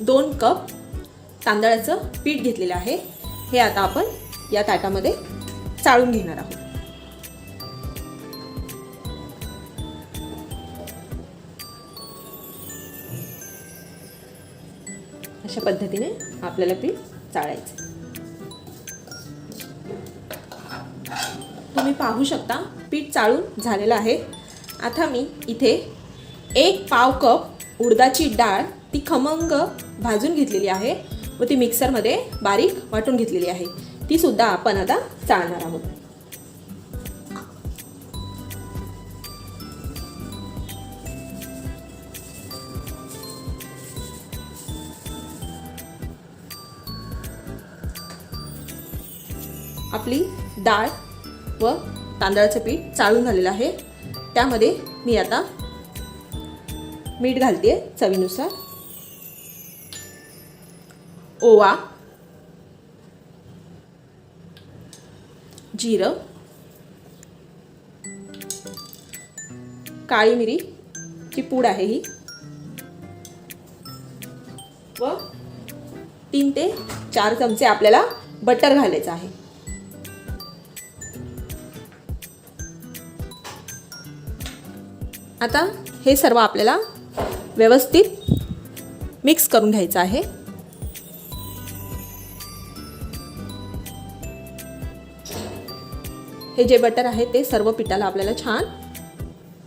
दोन कप तांदळाचं पीठ घेतलेलं आहे. हे आता आपण या ताटामध्ये चाळून घेणार आहोत. अशा पद्धतीने आपल्याला पीठ चाळायचं. तुम्ही पाहू शकता पीठ चाळून झालेलं आहे. आता मी इथे एक पाव कप उडदाची डाळ ती खमंग भाजून घेतलेली आहे व ती मिक्सरमध्ये बारीक वाटून घेतलेली आहे. ती सुद्धा आपण आता चाळणार आहोत. आपली डाळ व तांदळाचं पीठ चाळून झालेलं आहे. त्यामध्ये मी आता मीठ घालते चवीनुसार. ओवा जिरं काळी मिरी ची पूड आहे ही व तीन ते चार चमचे आपल्याला बटर घालायचं आहे. आता हे सर्व आपल्याला व्यवस्थित मिक्स करून घ्यायचं आहे. हे जे बटर आहे ते सर्व पिठाला आपल्याला छान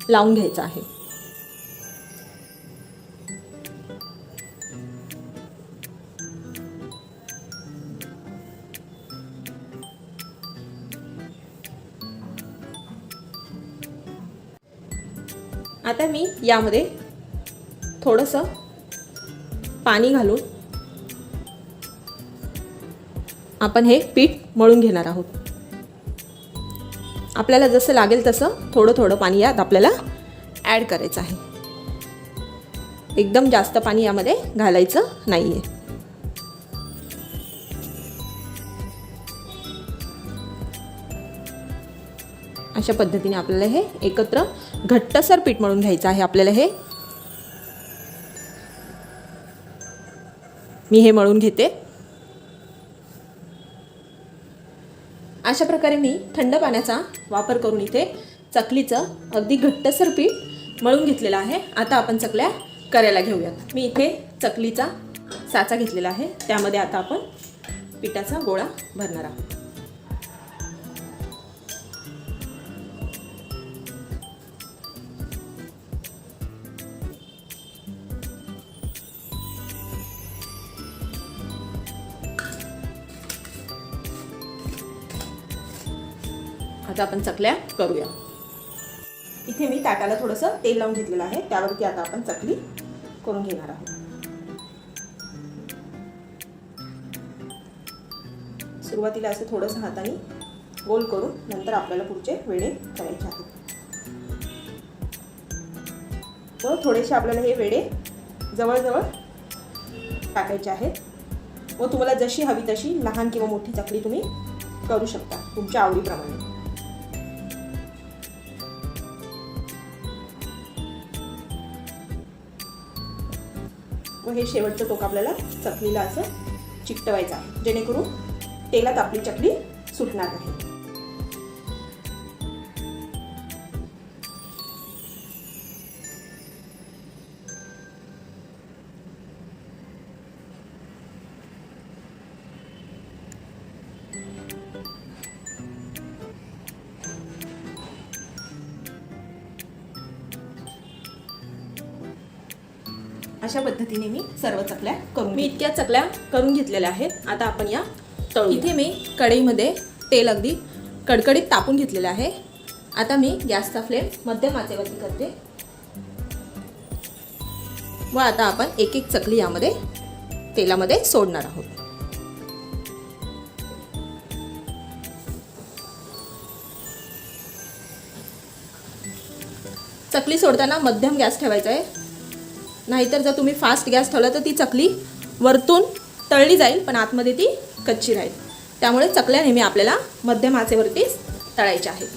लावून घ्यायचं आहे. आता मी यामध्ये थोडंसं पाणी घालून आपण हे पीठ मळून घेणार आहोत. आपल्याला जसं लागेल तसं थोडं थोडं पाणी यात आपल्याला ॲड करायचं आहे. एकदम जास्त पाणी यामध्ये घालायचं नाही आहे अशा पद्धतीने आपल्याला हे एकत्र घट्टसर पीठ मळून घ्यायचं आहे आपल्याला हे. मी हे मळून घेते. अशा प्रकारे मी थंड पाण्याचा वापर करून इथे चकलीचं अगदी घट्टसर पीठ मळून घेतलेलं आहे. आता आपण चकल्या करायला घेऊयात. मी इथे चकलीचा साचा घेतलेला आहे. त्यामध्ये आता आपण पिठाचा गोळा भरणार आहोत. आता आपण चकल्या करूया. इथे मी ताटाला थोडंसं तेल लावून घेतलेलं आहे. त्यावरती आता आपण चकली करून घेणार आहोत. सुरुवातीला असं थोडंसं हाताने गोल करून नंतर आपल्याला पुढचे वेडे करायचे आहेत. व थोडेसे आपल्याला हे वेडे जवळजवळ टाकायचे आहेत. व तुम्हाला जशी हवी तशी लहान किंवा मोठी चकली तुम्ही करू शकता तुमच्या आवडीप्रमाणे. व हे शेवटचं टोक आपल्याला चकलीला असं चिकटवायचं आहे. जेणेकरून तेलात आपली चकली सुटणार नाही. सर्व चकल्या करून मी इतक्या चकल्या करून घेतलेल्या आहेत. आता आपण या इथे मी कढईमध्ये तेल अगदी कडकडीत तापून घेतलेलं आहे. आता मी गॅसचा फ्लेम मध्यम आचेवरती करते. व आता आपण एक एक चकली यामध्ये तेलामध्ये सोडणार आहोत. चकली सोडताना मध्यम गॅस ठेवायचा आहे. नाहीतर जर तुम्ही फास्ट गॅस ठेवला तर ती चकली वरतून तळली जाईल पण आतमध्ये ती कच्ची राहील. त्यामुळे चकल्या नेहमी आपल्याला मध्यम आचेवरतीच तळायच्या आहेत.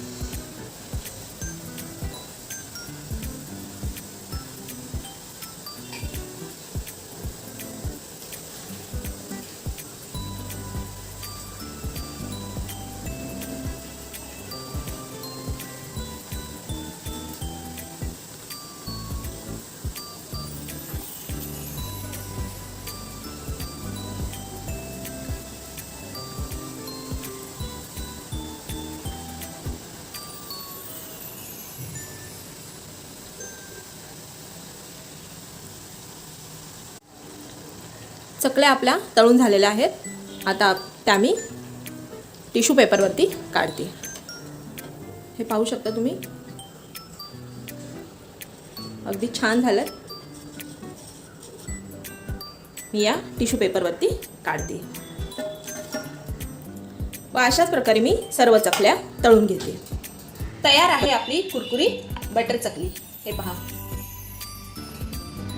चकल्या आपल्या तळून झालेल्या आहेत. आता त्या मी टिश्यू पेपरवरती काढते. हे पाहू शकता तुम्ही? अगदी छान झालं. मी या टिश्यू पेपरवरती काढते. व अशाच प्रकारे मी सर्व चकल्या तळून घेते. तयार आहे आपली कुरकुरीत बटर चकली. हे पहा.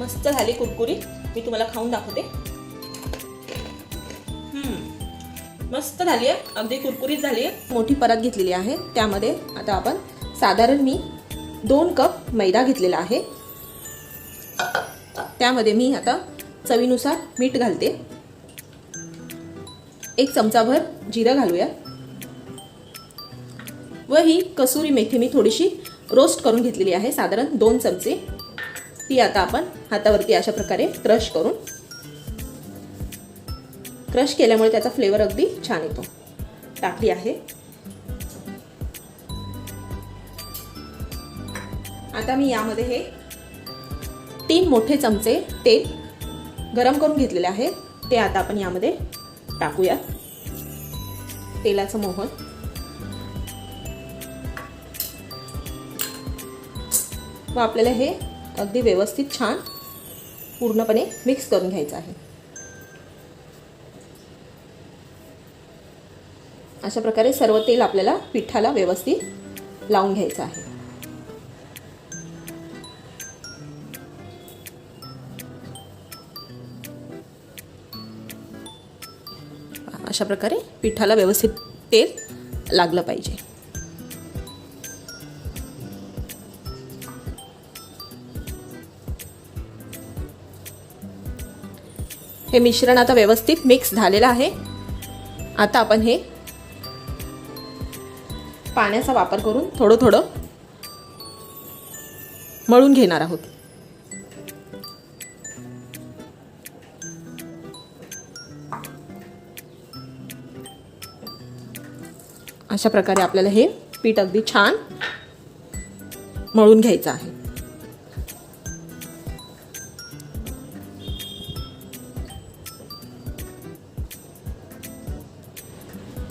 मस्त झाली कुरकुरीत. मी तुम्हाला खाऊन दाखवते. मस्त झाली आहे. अगदी कुरकुरीत झाली आहे. मोठी परत घेतलेली आहे. त्यामध्ये आता आपण साधारण मी दोन कप मैदा घेतलेला आहे. त्यामध्ये मी आता चवीनुसार मीठ घालते. एक चमचाभर जिरं घालूया. व ही कसुरी मेथी मी थोडीशी रोस्ट करून घेतलेली आहे. साधारण दोन चमचे. ती आता आपण हातावरती अशा प्रकारे क्रश करून क्रश केल्यामुळे त्याचा फ्लेवर अगदी छान येतो. टाकली आहे. आता मी यामध्ये हे तीन मोठे चमचे तेल गरम करून घेतलेले आहे. ते आता आपण यामध्ये टाकूया. तेलाचं मोहन. व आपल्याला हे अगदी व्यवस्थित छान पूर्णपणे मिक्स करून घ्यायचं आहे. अशा प्रकारे सर्व तेल आपल्याला पिठाला व्यवस्थित लावून घ्यायचं आहे. अशा प्रकारे पिठाला व्यवस्थित तेल लागलं पाहिजे. हे मिश्रण आता व्यवस्थित मिक्स झालेलं आहे. आता आपण हे पाण्याचा वापर करून थोडं थोडं मळून घेणार आहोत. अशा प्रकारे आपल्याला हे पीठ अगदी छान मळून घ्यायचं आहे.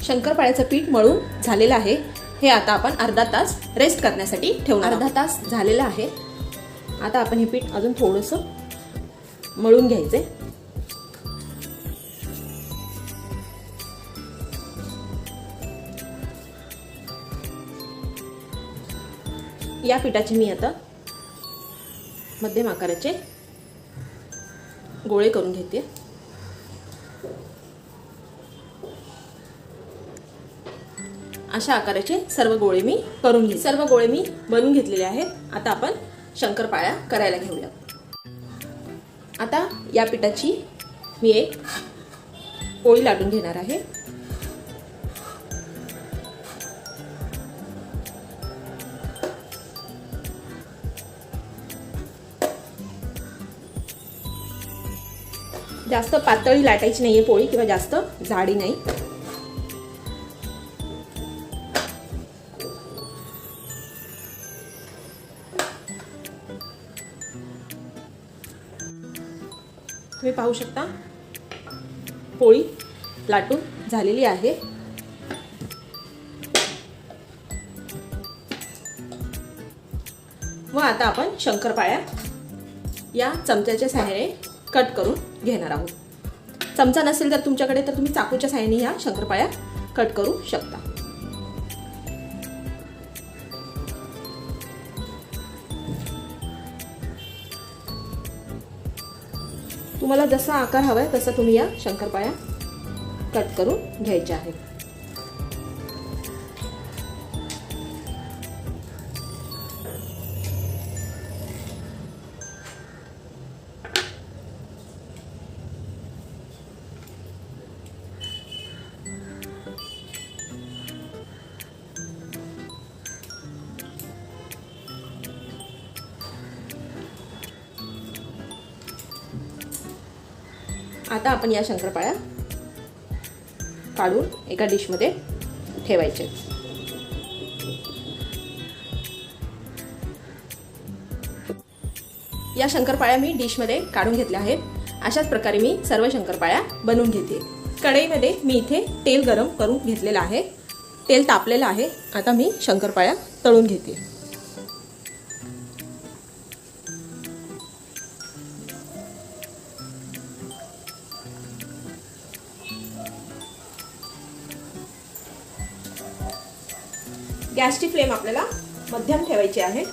शंकरपाळ्याचं पीठ मळून झालेलं आहे. हे आता आपण अर्धा तास रेस्ट करण्यासाठी ठेवून अर्धा तास झालेला आहे. आता आपण हे पीठ अजून थोडंसं मळून घ्यायचे या पिठाचे मी आता मध्यम आकाराचे गोळे करून घेते. अशा आकाराचे सर्व गोळे मी करून घे सर्व गोळे मी बनवून घेतलेले आहेत. आता आपण शंकरपाळ्या करायला घेऊया. आता या पिठाची मी एक पोळी लाटून घेणार आहे. जास्त पातळी लाटायची नाहीये पोळी किंवा जास्त जाडी नाही. पाहू शकता. पोळी लाटून झालेली आहे. व आता आपण शंकरपाळ्या या चमच्याच्या सहाय्याने कट करून घेणार आहोत. चमचा नसेल तर तुमच्याकडे तर तुम्ही चाकूच्या सहाय्याने या शंकरपाळ्या कट करू शकता. तुम्हाला जसा आकार हवा आहे तसा तुम्ही या शंकरपाळ्या कट करून घ्यायच्या आहेत. आता आपण या शंकरपाळ्या काढून एका डिशमध्ये ठेवायचे. या शंकरपाळ्या मी डिशमध्ये काढून घेतल्या आहेत. अशाच प्रकारे मी सर्व शंकरपाळ्या बनवून घेते. कढईमध्ये मी इथे तेल गरम करून घेतलेलं आहे. तेल तापलेलं आहे. आता मी शंकरपाळ्या तळून घेते. गॅसची फ्लेम आपल्याला मध्यम ठेवायची आहे.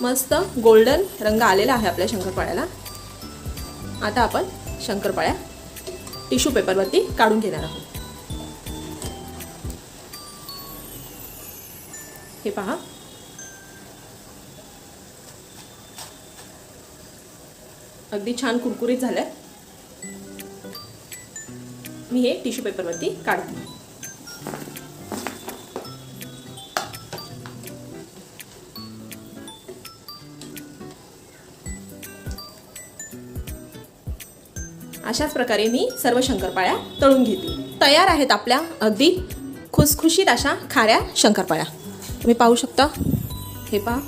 मस्त गोल्डन रंग आलेला आहे आपल्या शंकरपाळ्याला. आता आपण शंकरपाळ्या टिश्यू पेपरवरती काढून घेणार आहोत. हे पहा. अगदी छान कुरकुरीत झालंय. मी हे टिश्यू पेपरवरती काढते. अशाच प्रकारे मी सर्व शंकरपाळ्या तळून घेते. तयार आहेत आपल्या अगदी खुसखुशीत अशा खाऱ्या शंकरपाळ्या. तुम्ही पाहू शकता. हे पहा.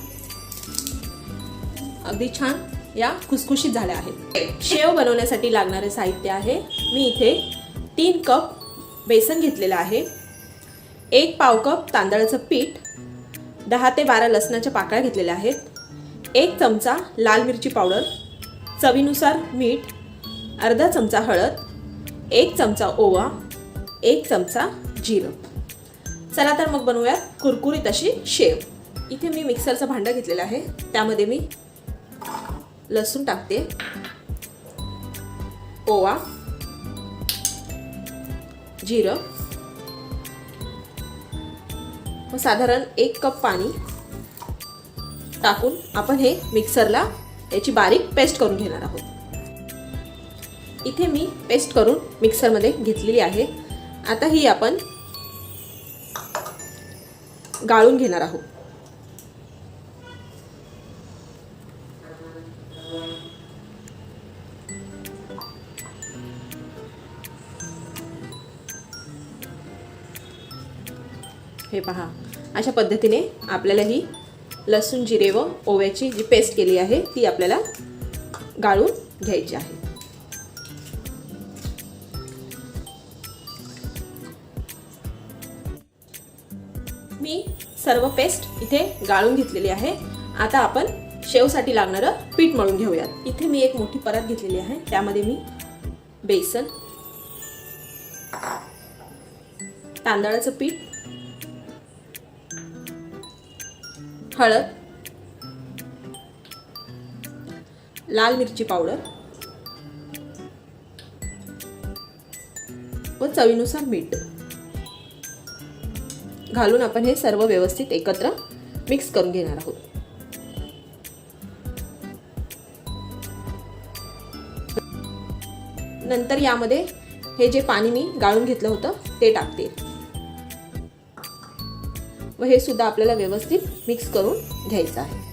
अगदी छान या खुसखुशीत झाल्या आहेत. शेव बनवण्यासाठी लागणारे साहित्य आहे. मी इथे तीन कप बेसन घेतलेलं आहे. एक पाव कप तांदळाचं पीठ. दहा ते बारा लसणाच्या पाकळ्या घेतलेल्या आहेत. एक चमचा लाल मिरची पावडर. चवीनुसार मीठ. अर्धा चमचा हळद. एक चमचा ओवा. एक चमचा जिरं. चला तर मग बनवूयात कुरकुरीत अशी शेव. इथे मी मिक्सरचं भांडं घेतलेलं आहे. त्यामध्ये मी लसूण टाकते. ओवा. जिरं. व साधारण एक कप पाणी टाकून आपण हे मिक्सरला याची बारीक पेस्ट करून घेणार आहोत. इथे मी पेस्ट करून मिक्सरमध्ये घेतलेली आहे. आता ही आपण गाळून घेणार आहोत. हे पहा अशा पद्धतीने आपल्याला ही लसूण जिरे व ओव्याची जी पेस्ट केली आहे ती आपल्याला गाळून घ्यायची आहे. सर्व पेस्ट इथे गाळून घेतलेली आहे. आता आपण शेवसाठी लागणारं पीठ मळून घेऊयात. इथे मी एक मोठी परत घेतलेली आहे. त्यामध्ये मी बेसन तांदळाचं पीठ हळद लाल मिरची पावडर व चवीनुसार मीठ. घालून आपण हे सर्व व्यवस्थित एकत्र मिक्स करून घेणार आहोत. नंतर यामध्ये हे जे पाणी मी गाळून घेतलं होतं ते टाकते. व हे सुद्धा आपल्याला व्यवस्थित मिक्स करून घ्यायचं आहे.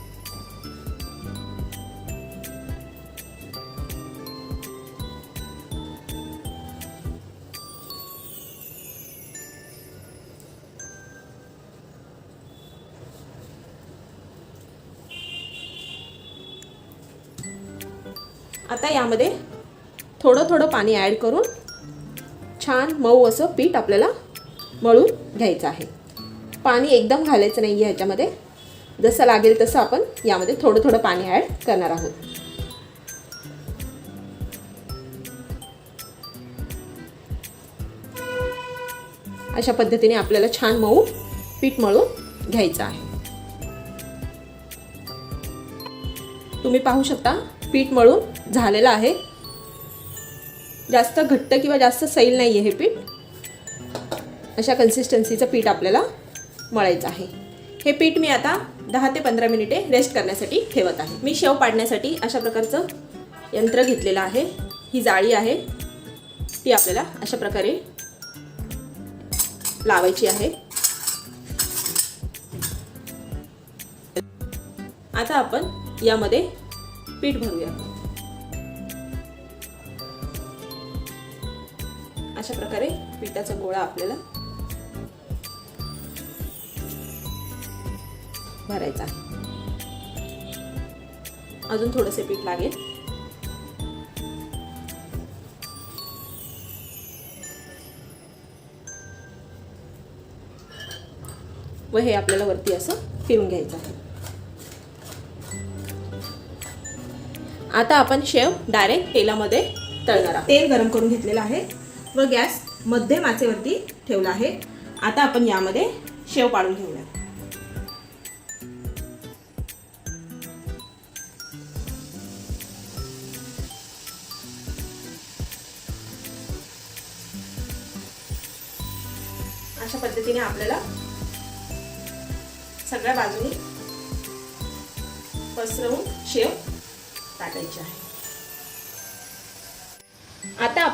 आता यामध्ये थोडं थोडं पाणी ॲड करून छान मऊ असं पीठ आपल्याला मळून घ्यायचं आहे. पाणी एकदम घालायचं नाही आहे ह्याच्यामध्ये. जसं लागेल तसं आपण यामध्ये थोडं थोडं पाणी ॲड करणार आहोत. अशा पद्धतीने आपल्याला छान मऊ पीठ मळून घ्यायचं आहे. तुम्ही पाहू शकता पीठ मळून झालेलं आहे. जास्त घट्ट किंवा जास्त सैल नाही आहे हे पीठ. अशा कन्सिस्टन्सीचं पीठ आपल्याला मळायचं आहे. हे पीठ मी आता दहा ते पंधरा मिनिटे रेस्ट करण्यासाठी ठेवत आहे. मी शेव पाडण्यासाठी अशा प्रकारचं यंत्र घेतलेलं आहे. ही जाळी आहे. ती आपल्याला अशा प्रकारे लावायची आहे. आता आपण यामध्ये पीठ भरूया. अशा प्रकारे पिठाचा गोळा आपल्याला भरायचा अजून थोडंसे पीठ लागेल. व हे आपल्याला वरती असं फिरून घ्यायचं आहे. आता आपण शेव डायरेक्ट तेलामध्ये तळणार आहोत. तेल गरम करून घेतलेलं आहे. व गॅस मध्यम आचेवरती ठेवला आहे. आता आपण यामध्ये शेव पाडून घेऊया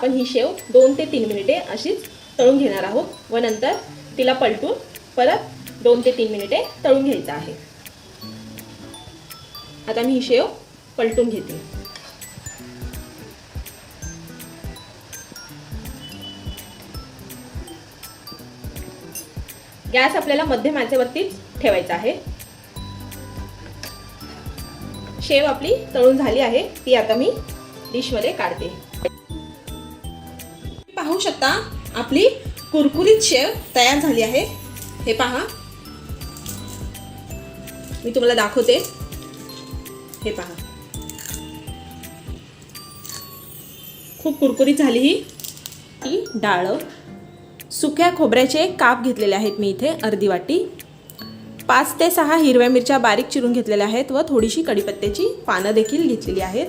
आपण ही शेव दोन ते तीन मिनिटे अशीच तळून घेणार आहोत व नंतर तिला पलटून परत दोन ते तीन मिनिटे तळून घ्यायचं आहे. आता मी ही शेव पलटून घेते. गॅस आपल्याला मध्यम आचेवरतीच ठेवायचा आहे. शेव आपली तळून झाली आहे ती आता मी डिशमध्ये काढते. शकता. आपली कुरकुरीत शेव तयार झाली आहे. हे पहा. मी तुम्हाला दाखवते. हे पहा. खूप कुरकुरीत झाली ही. ही डाळ. सुक्या खोबऱ्याचे काप घेतलेले आहेत मी इथे अर्धी वाटी. पाच ते सहा हिरव्या मिरच्या बारीक चिरून घेतलेल्या आहेत व थोडीशी कढीपत्त्याची पानं देखील घेतलेली आहेत.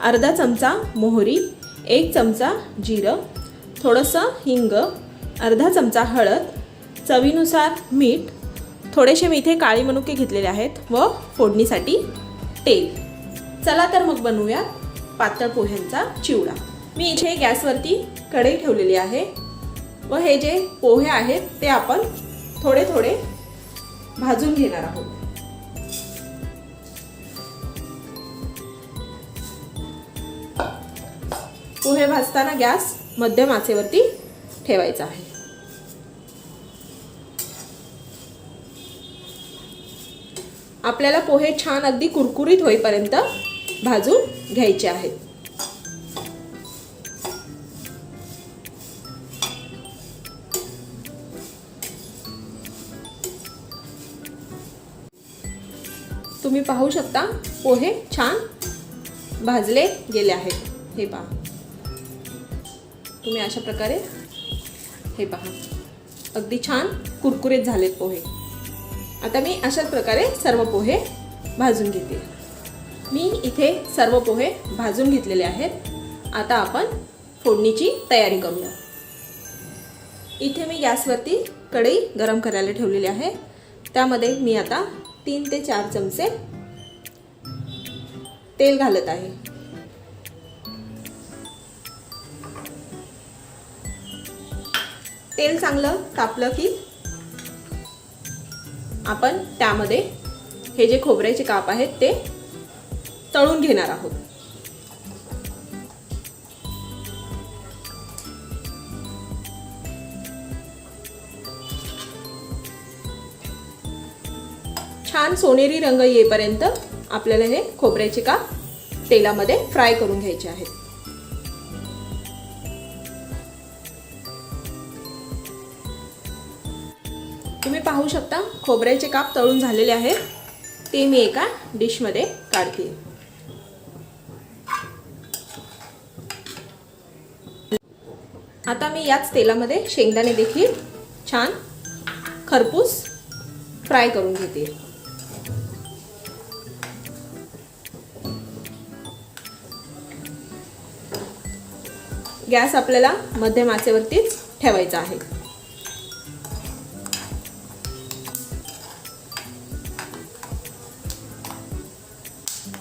अर्धा चमचा मोहरी एक चमचा जिरं थोडंसं हिंग अर्धा चमचा हळद चवीनुसार मीठ थोडेसे मी इथे काळी मनुके घेतलेले आहेत व फोडणीसाठी तेल. चला तर मग बनवूया पातळ पोह्यांचा चिवडा. मी इथे गॅसवरती कढई ठेवलेली आहे व हे जे पोहे आहेत ते आपण थोडे थोडे भाजून घेणार आहोत. पोहे भाजताना गॅस मध्यम आचेवरती ठेवायचा आहे. आपल्याला पोहे छान अगदी कुरकुरीत होईपर्यंत भाजून घ्यायचे आहेत. तुम्ही पाहू शकता पोहे छान भाजले गेले आहेत. हे पहा. तुम्ही अशा प्रकारे हे पहा. अगदी छान कुरकुरीत झालेत पोहे. आता मी अशाच प्रकारे सर्व पोहे भाजून घेते. मी इथे सर्व पोहे भाजून घेतलेले आहेत. आता आपण फोडणीची तयारी करूया. इथे मी गॅसवरती कढई गरम करायला ठेवलेली आहे. त्यामध्ये मी आता तीन ते चार चमचे तेल घालत आहे. तेल चांगलं तापलं की आपण त्यामध्ये हे जे खोबऱ्याचे काप आहेत ते तळून घेणार आहोत. छान सोनेरी रंग येईपर्यंत आपल्याला हे खोबऱ्याचे काप तेलामध्ये फ्राय करून घ्यायचे आहेत. खोबऱ्याचे काप तळून झालेले आहेत. ते मी एका डिशमध्ये काढते. आता मी याच तेलामध्ये शेंगदाणे देखील छान खरपूस फ्राय करून घेते. गॅस आपल्याला मध्यम आचेवरतीच ठेवायचा आहे.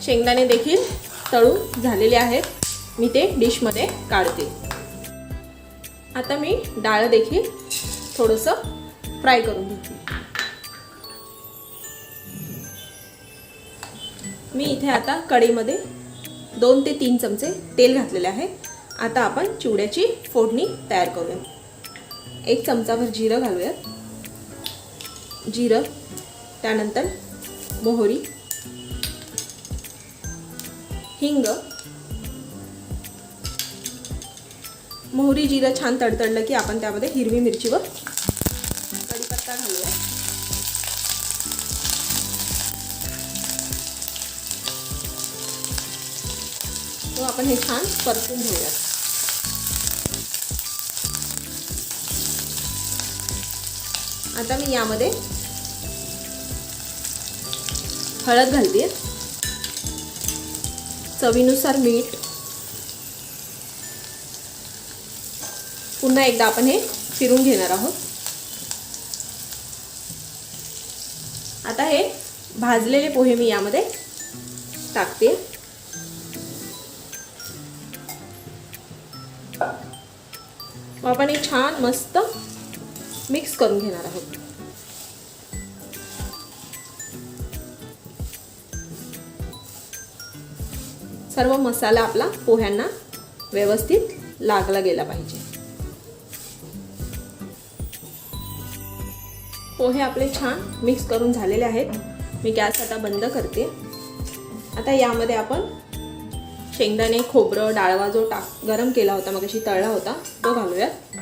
शेंगदाणे देखील तळून झालेले आहेत. मी ते डिशमध्ये काढते. आता मी डाळ देखील थोडंसं फ्राय करून घेते. मी इथे आता कढईमध्ये दोन ते तीन चमचे तेल घातलेले आहे. आता आपण चिवड्याची फोडणी तयार करूया. एक चमचाभर जिरं घालूयात. जिरं त्यानंतर मोहरी हिंग. मोहरी जिरं छान तडतडलं की आपण त्यामध्ये हिरवी मिरची व कढीपत्ता घालूया. तो आपण हे छान परतून घेऊया आता मी यामध्ये हळद घालते चवीनुसार मीठ. पुन्हा एकदा आपण हे फिरून घेणार आहोत. आता हे भाजलेले पोहे मी यामध्ये टाकते. मग आपण हे छान मस्त मिक्स करून घेणार आहोत. सर्व मसाला आपला पोह्यांना व्यवस्थित लागला गेला पाहिजे. पोहे आपले छान मिक्स करून झालेले आहेत. मी गॅस आता बंद करते. आता यामध्ये आपण शेंगदाणे खोबरं डाळवा जो टाक गरम केला होता मग अशी तळला होता तो घालूयात.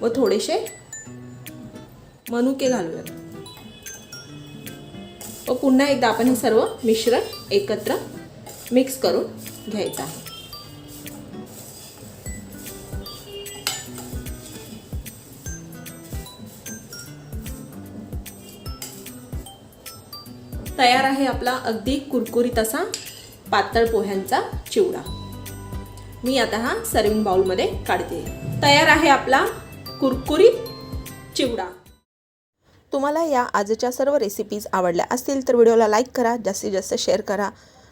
व थोडेसे मनुके घालूयात. व पुन्हा एकदा आपण हे सर्व मिश्रण एकत्र मिक्स करून घ्यायचं आहे. तयार आहे आपला अगदी कुरकुरीत असा पातळ पोह्यांचा चिवडा. मी आता हा सर्विंग बाउलमध्ये काढते. तयार आहे आपला कुरकुरीत चिवडा. तुम्हाला या आजच्या सर्व रेसिपीज आवडल्या असतील तर व्हिडिओला लाईक करा जास्तीत जास्त शेअर करा.